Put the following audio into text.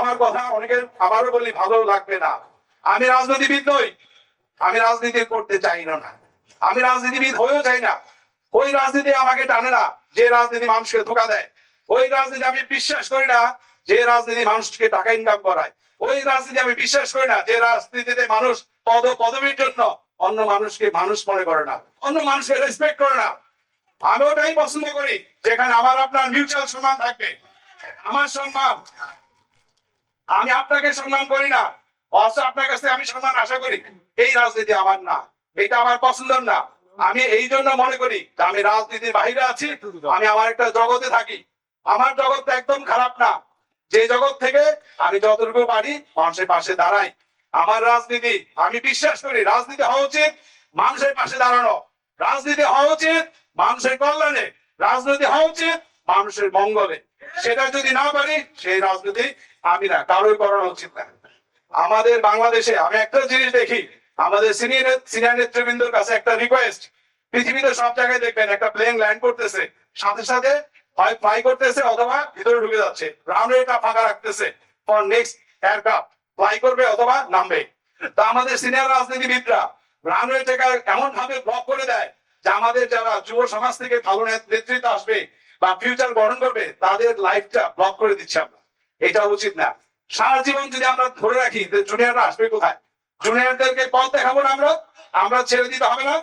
আমার কথা অনেকের আমারও বলি ভালো লাগবে না। আমি রাজনীতিবিদ নই। আমি রাজনীতি করতে চাই না। আমি রাজনীতিবিদ হয়েও চাই না। ওই রাজনীতি আমাকে টানে না, যে রাজনীতি মানুষকে ধোকা দেয়। ওই রাজনীতি আমি বিশ্বাস করি না, যে রাজনীতি মানুষকে টাকা ইনকাম করায়। ওই রাজনীতি আমি বিশ্বাস করি না, যে রাজনীতিতে মানুষ পদ, পদবীর জন্য অন্য মানুষকে মানুষ মনে করে না, অন্য মানুষকে রেসপেক্ট করে না। আমি ওটাই পছন্দ করি, যেখানে আমার আপনার মিউচুয়াল সম্মান থাকবে। আমার সম্মান আমি আপনাকে সম্মান করি না, অথচ আপনার কাছে আমি সম্মান আশা করি। এই রাজনীতি আমার না, এটা আমার পছন্দ না। আমি এই জন্য মনে করি আমি রাজনীতির বাইরে আছি, আমি আমার একটা জগতে থাকি। আমার জগৎ একদম খারাপ না। যে জগৎ থেকে আমি যতটুকু পারি মানুষের পাশে দাঁড়াই। আমার রাজনীতি, আমি বিশ্বাস করি রাজনীতি হওয়া উচিত, মানুষের পাশে দাঁড়ানো। রাজনীতি হওয়া উচিত, মানুষের কল্যাণে। রাজনীতি হওয়া উচিত, মানুষের মঙ্গলে। সেটা যদি না পারি, সেই রাজনীতি আমি না কারোই করানো উচিত না। আমাদের বাংলাদেশে, আমি একটা জিনিস দেখি, আমাদের সিনিয়র সিনিয়র নেতৃবৃন্দর কাছে একটা রিকোয়েস্ট পৃথিবীতে সব জায়গায় দেখবেন একটা প্লেন ল্যান্ড করতেছে, সাথে সাথে হয় ফ্লাই করতেছে অথবা ভিতরে ঢুকে যাচ্ছে রানওয়েটা ফাঁকা রাখতেছে ফর নেক্সট এয়ারক্রাফট ফ্লাই করবে অথবা নামবে। তা আমাদের সিনিয়র রাজনীতিবিদরা রানওয়েটাকে এমন ভাবে ব্লক করে দেয় যে আমাদের যারা যুব সমাজ থেকে ভালো নেতৃত্ব আসবে বা ফিউচার গঠন করবে, তাদের লাইফটা ব্লক করে দিচ্ছে আমরা। এটা উচিত না। সারা জীবন যদি আমরা ধরে রাখি জুনিয়ররা আসবে কোথায়? জুনিয়রদেরকে পথ দেখাবো না আমরা? আমরা ছেড়ে দিতে হবে না?